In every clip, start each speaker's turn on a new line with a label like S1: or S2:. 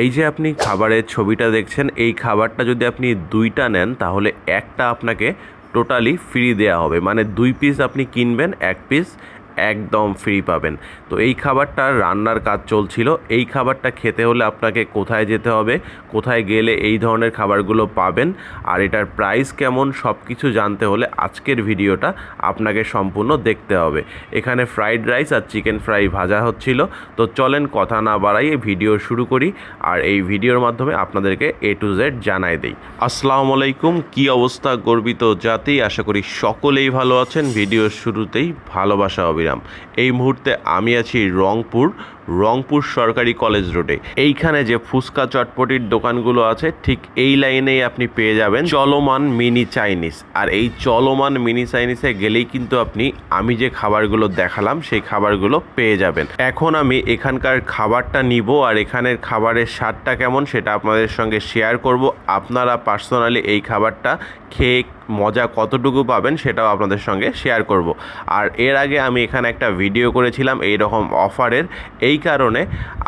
S1: এই যে আপনি খাবারের ছবিটা দেখছেন, এই খাবারটা যদি আপনি দুইটা নেন, তাহলে একটা আপনাকে টোটালি ফ্রি দেওয়া হবে। মানে দুই পিস আপনি কিনবেন, এক পিস একদম ফ্রি পাবেন। তো এই খাবারটা রান্নার কাজ চলছিল। এই খাবারটা খেতে হলে আপনাকে কোথায় যেতে হবে, কোথায় গেলে এই ধরনের খাবারগুলো পাবেন, আর এটার প্রাইস কেমন সব কিছু জানতে হলে আজকের ভিডিওটা আপনাকে সম্পূর্ণ দেখতে হবে। এখানে ফ্রাইড রাইস আর চিকেন ফ্রাই ভাজা হচ্ছিল। তো চলেন কথা না বাড়াইয়ে ভিডিও শুরু করি, আর এই ভিডিওর মাধ্যমে আপনাদেরকে এ টু জেড জানাই দেই। আসসালামু আলাইকুম, কি অবস্থা গর্বিত জাতি? আশা করি সকলেই ভালো আছেন। ভিডিওর শুরুতেই ভালোবাসা অবিরাম এই মুহূর্তে আমি আছি রংপুর রংপুর সরকারি কলেজ রোডে। এইখানে যে ফুচকা চটপটির দোকানগুলো আছে, ঠিক এই লাইনেই আপনি পেয়ে যাবেন চলমান মিনি চাইনিজ। আর এই চলমান মিনি চাইনিজে গেলেই কিন্তু আপনি, আমি যে খাবারগুলো দেখালাম, সেই খাবারগুলো পেয়ে যাবেন। এখন আমি এখানকার খাবারটা নিব আর এখানের খাবারের স্বাদটা কেমন সেটা আপনাদের সঙ্গে শেয়ার করব। আপনারা পার্সোনালি এই খাবারটা খেয়ে মজা কতটুকু পাবেন সেটাও আপনাদের সঙ্গে শেয়ার করব। আর এর আগে আমি এখানে একটা ভিডিও করেছিলাম এই রকম অফারের এই কারণে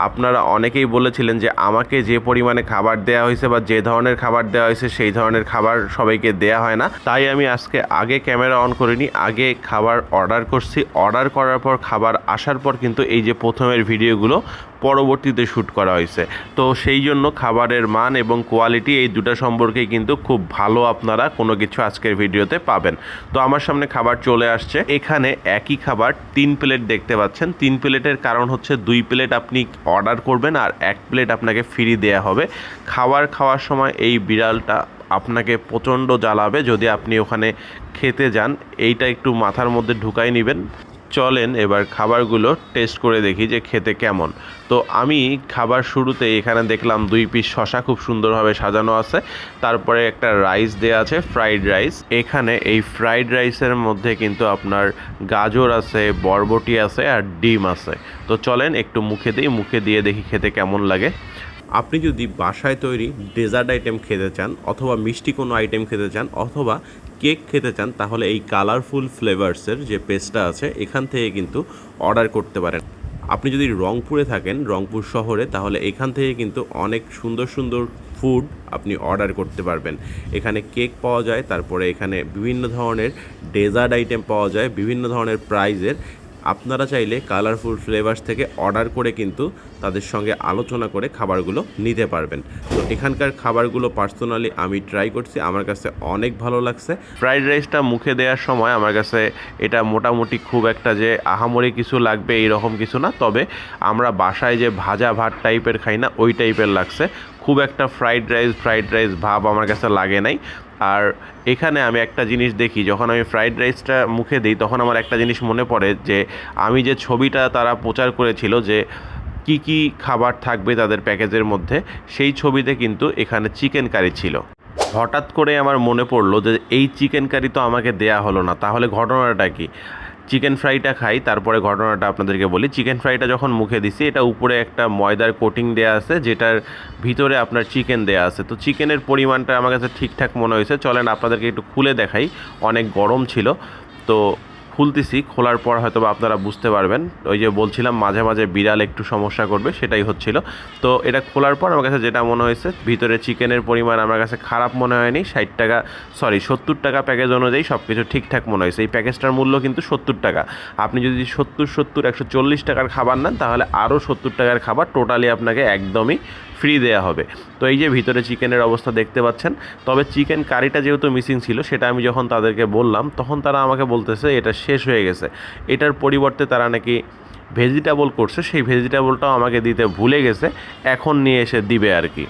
S1: আপনারা অনেকেই বলেছিলেন যে আমাকে যে পরিমাণে খাবার দেওয়া হয়েছে বা যে ধরনের খাবার দেওয়া হয়েছে সেই ধরনের খাবার সবাইকে দেয়া হয় না। তাই আমি আজকে আগে ক্যামেরা অন করিনি, আগে খাবার অর্ডার করছি। অর্ডার করার পর, খাবার আসার পর কিন্তু এই যে প্রথমের ভিডিওগুলো পরবর্তীতে শ্যুট করা হয়েছে। তো সেই জন্য খাবারের মান এবং কোয়ালিটি এই দুটো সম্পর্কে কিন্তু খুব ভালো আপনারা কোনো কিছু আজকের ভিডিওতে পাবেন। তো আমার সামনে খাবার চলে আসছে। এখানে একই খাবার, তিন প্লেট দেখতে পাচ্ছেন। তিন প্লেটের কারণ হচ্ছে দুই প্লেট আপনি অর্ডার করবেন আর এক প্লেট আপনাকে ফ্রি দেয়া হবে। খাবার খাওয়ার সময় এই বিড়ালটা আপনাকে প্রচণ্ড জ্বালাবে। যদি আপনি ওখানে খেতে যান, এইটা একটু মাথার মধ্যে ঢুকাই নেবেন। চলেন, এবার খাবারগুলো টেস্ট করে দেখি যে খেতে কেমন। তো আমি খাবার শুরুতে এখানে দেখলাম দুই পিস শশা খুব সুন্দরভাবে সাজানো আছে। তারপরে একটা রাইস দেওয়া আছে ফ্রাইড রাইস এখানে এই ফ্রাইড রাইসের মধ্যে কিন্তু আপনার গাজর আছে, বরবটি আছে আর ডিম আছে। তো চলেন একটু মুখে দিই, মুখে দিয়ে দেখি খেতে কেমন লাগে। আপনি যদি বাসায় তৈরি ডেজার্ট আইটেম খেতে চান, অথবা মিষ্টি কোনো আইটেম খেতে চান, অথবা কেক খেতে চান, তাহলে এই কালারফুল ফ্লেভার্সের যে পেস্টটা আছে, এখান থেকে কিন্তু অর্ডার করতে পারেন। আপনি যদি রংপুরে থাকেন, রংপুর শহরে, তাহলে এখান থেকে কিন্তু অনেক সুন্দর সুন্দর ফুড আপনি অর্ডার করতে পারবেন। এখানে কেক পাওয়া যায়, তারপরে এখানে বিভিন্ন ধরনের ডেজার্ট আইটেম পাওয়া যায়, বিভিন্ন ধরনের প্রাইজের। আপনারা চাইলে কালারফুল ফ্লেভার্স থেকে অর্ডার করে কিন্তু তাদের সঙ্গে আলোচনা করে খাবারগুলো নিতে পারবেন। তো এখানকার খাবারগুলো পার্সোনালি আমি ট্রাই করছি, আমার কাছে অনেক ভালো লাগছে। ফ্রাইড রাইসটা মুখে দেওয়ার সময় আমার কাছে এটা মোটামুটি খুব একটা যে আহামরি কিছু লাগবে এইরকম কিছু না, তবে আমরা বাসায় যে ভাজা ভাত টাইপের খাই না, ওই টাইপের লাগছে। খুব একটা ফ্রাইড রাইস ফ্রাইড রাইস ভাব আমার কাছে লাগে নাই। আর এখানে আমি একটা জিনিস দেখি, যখন আমি ফ্রাইড রাইসটা মুখে দিই, তখন আমার একটা জিনিস মনে পড়ে যে, আমি যে ছবিটা তারা প্রচার করেছিল যে, কি কি খাবার থাকবে তাদের প্যাকেজের মধ্যে, সেই ছবিতে কিন্তু এখানে চিকেন কারি ছিল। হঠাৎ করে আমার মনে পড়ল যে, এই চিকেন কারি তো আমাকে দেয়া হলো না, তাহলে ঘটনাটা কি? চিকেন ফ্রাইটা খাই, তারপরে ঘটনাটা আপনাদেরকে বলি। চিকেন ফ্রাইটা যখন মুখে দিছি, এটা উপরে একটা ময়দার কোটিং দেওয়া আছে, যেটার ভিতরে আপনার চিকেন দেওয়া আছে। তো চিকেনের পরিমাণটা আমার কাছে ঠিকঠাক মনে হয়েছে। চলেন আপনাদেরকে একটু খুলে দেখাই। অনেক গরম ছিল। তো খুলতেছি, খোলার পর হয়তো বা আপনারা বুঝতে পারবেন। ওই যে বলছিলাম, মাঝে মাঝে বিড়াল একটু সমস্যা করবে, সেটাই হচ্ছিল। তো এটা খোলার পর আমার কাছে যেটা মনে হয়েছে, ভিতরে চিকেনের পরিমাণ আমার কাছে খারাপ মনে হয়নি, ষাট টাকা সরি সত্তর টাকা প্যাকেজ অনুযায়ী সব কিছু ঠিকঠাক মনে হয়েছে। এই প্যাকেজটার মূল্য কিন্তু সত্তর টাকা। আপনি যদি সত্তর সত্তর, একশো চল্লিশ টাকার খাবার নেন, তাহলে আরও সত্তর টাকার খাবার টোটালি আপনাকে একদমই ফ্রি দেওয়া হবে। তো এই যে ভিতরে চিকেনের অবস্থা দেখতে পাচ্ছেন, তবে চিকেন কারিটা যেহেতু মিসিং ছিল, সেটা আমি যখন তাদেরকে বললাম, তখন তারা আমাকে বলতেছে, এটা শেষ হয়ে গেছে। এটার পরিবর্তে তারা নাকি ভেজিটেবল করছে, সেই ভেজিটেবলটাও আমাকে দিতে ভুলে গেছে, এখন নিয়ে এসে দিবে আর কি।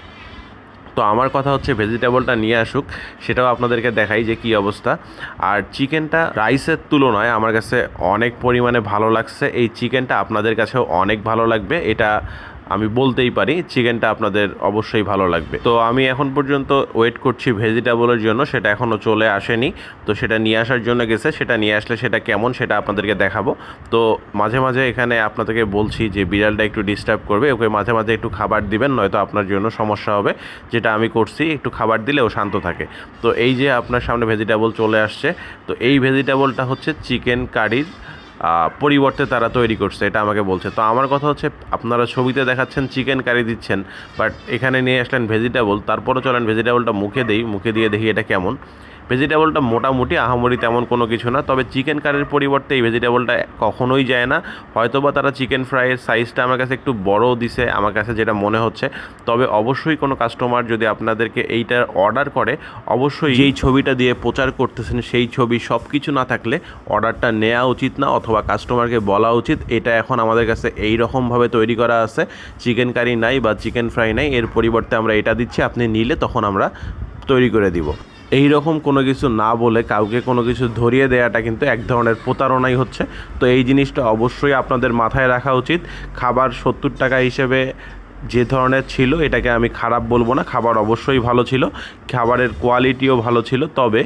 S1: তো আমার কথা হচ্ছে ভেজিটেবলটা নিয়ে আসুক, সেটাও আপনাদেরকে দেখাই যে কী অবস্থা। আর চিকেনটা রাইসের তুলনায় আমার কাছে অনেক পরিমাণে ভালো লাগছে। এই চিকেনটা আপনাদের কাছেও অনেক ভালো লাগবে। এটা আমি বলতেই পারি, চিকেনটা আপনাদের অবশ্যই ভালো লাগবে। তো আমি এখন পর্যন্ত ওয়েট করছি ভেজিটেবলের জন্য, সেটা এখনও চলে আসেনি। তো সেটা নিয়ে আসার জন্য গেছে, সেটা নিয়ে আসলে সেটা কেমন সেটা আপনাদেরকে দেখাবো। তো মাঝে মাঝে এখানে আপনাদেরকে বলছি যে বিড়ালটা একটু ডিস্টার্ব করবে, ওকে মাঝে মাঝে একটু খাবার দিবেন, নয়তো আপনার জন্য সমস্যা হবে। যেটা আমি করছি, একটু খাবার দিলে ও শান্ত থাকে। তো এই যে আপনার সামনে ভেজিটেবল চলে আসছে, তো এই ভেজিটেবলটা হচ্ছে চিকেন কারির পরিবর্তে তারা তৈরি করছে, এটা আমাকে বলছে। তো আমার কথা হচ্ছে, আপনারা ছবিতে দেখাচ্ছেন, চিকেন কারি দিচ্ছেন বাট এখানে নিয়ে আসলেন ভেজিটেবল তারপরও চলেন ভেজিটেবলটা মুখে দেই, মুখে দিয়ে দেখি এটা কেমন। ভেজিটেবলটা মোটামুটি, আহামরি তেমন কোনো কিছু না। তবে চিকেন কারির পরিবর্তে এই ভেজিটেবলটা কখনোই যায় না। হয়তোবা তারা চিকেন ফ্রাইয়ের সাইজটা আমার কাছে একটু বড় দিছে, আমার কাছে যেটা মনে হচ্ছে। তবে অবশ্যই কোনো কাস্টমার যদি আপনাদেরকে এইটার অর্ডার করে, অবশ্যই যেই ছবিটা দিয়ে প্রচার করতেছেন, সেই ছবি সব কিছু না থাকলে অর্ডারটা নেওয়া উচিত না অথবা কাস্টমারকে বলা উচিত। এটা এখন আমাদের কাছে এই রকমভাবে তৈরি করা আছে। চিকেন কারি নাই বা চিকেন ফ্রাই নাই, এর পরিবর্তে আমরা এটা দিচ্ছি, আপনি নিলে তখন আমরা তৈরি করে দিব। এই রকম কোনো কিছু না বলে কাউকে কোনো কিছু ধরিয়ে দেওয়াটা কিন্তু এক ধরনের প্রতারণাই হচ্ছে। তো এই জিনিসটা অবশ্যই আপনাদের মাথায় রাখা উচিত। খাবার সত্তর টাকা হিসেবে যে ধরনের ছিল, এটাকে আমি খারাপ বলব না, খাবার অবশ্যই ভালো ছিল, খাবারের কোয়ালিটিও ভালো ছিল, তবে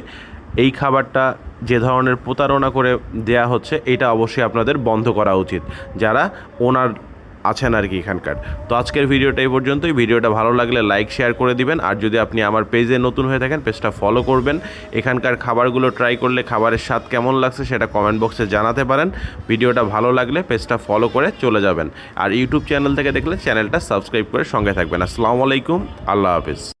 S1: এই খাবারটা যে ধরনের প্রতারণা করে দেয়া হচ্ছে, এটা অবশ্যই আপনাদের বন্ধ করা উচিত। যারা ওনার আছেন আর কি এখানকার। তো আজকের ভিডিওটা এই পর্যন্তই। ভিডিওটা ভালো লাগলে লাইক, শেয়ার করে দিবেন। আর যদি আপনি আমার পেজে নতুন হয়ে থাকেন, পেজটা ফলো করবেন। এখানকার খাবারগুলো ট্রাই করলে খাবারের স্বাদ কেমন লাগছে সেটা কমেন্ট বক্সে জানাতে পারেন। ভিডিওটা ভালো লাগলে পেজটা ফলো করে চলে যাবেন। আর ইউটিউব চ্যানেল থেকে দেখলে চ্যানেলটা সাবস্ক্রাইব করে সঙ্গে থাকবেন। আসসালামু আলাইকুম। আল্লাহ হাফিজ।